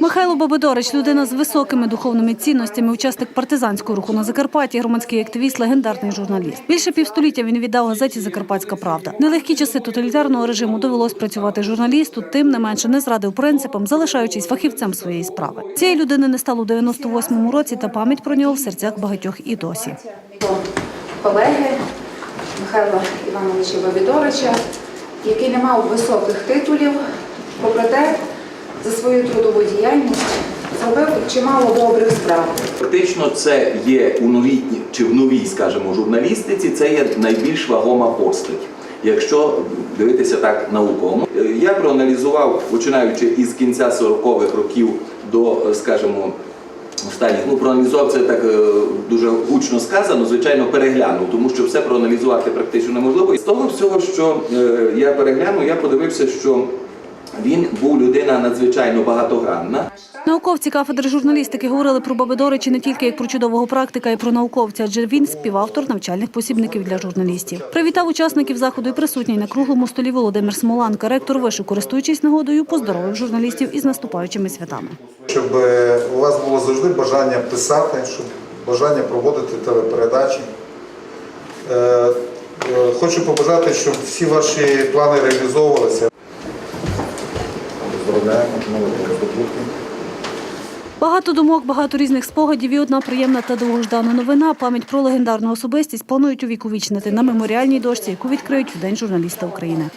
Михайло Бабидорич – людина з високими духовними цінностями, учасник партизанського руху на Закарпатті, громадський активіст, легендарний журналіст. Більше півстоліття він віддав газеті Закарпатська правда. Нелегкі часи тоталітарного режиму довелось працювати журналісту, тим не менше не зрадив принципам, залишаючись фахівцем своєї справи. Цієї людини не стало у 98-му році, та пам'ять про нього в серцях багатьох і досі. Колеги Михайла Івановича Бабідорича, який не мав високих титулів, попри те, за свою трудову діяльність зробив чимало добрих справ. Фактично, це є у новітній чи в новій, скажімо, журналістиці, це є найбільш вагома постать. Якщо дивитися так науково, Е, я проаналізував, починаючи із кінця 40-х років до, скажімо, останніх, ну проаналізував це так е, дуже гучно сказано, звичайно, переглянув, тому що все проаналізувати практично неможливо. І з того всього, що е, я переглянув, я подивився, що він був людина надзвичайно багатогранна. Науковці кафедри журналістики говорили про Бабидорича не тільки як про чудового практика, і про науковця, адже він співавтор навчальних посібників для журналістів. Привітав учасників заходу і присутній на круглому столі Володимир Смоланка, ректор вишу, користуючись нагодою, поздоровив журналістів із наступаючими святами. щоб е, у вас було завжди бажання писати, щоб бажання проводити телепередачі. Е, е, Хочу побажати, щоб всі ваші плани реалізовувалися. Багато думок, багато різних спогадів і одна приємна та довгождана новина. Пам'ять про легендарну особистість планують увіковічнити на меморіальній дошці, яку відкриють в День журналіста України.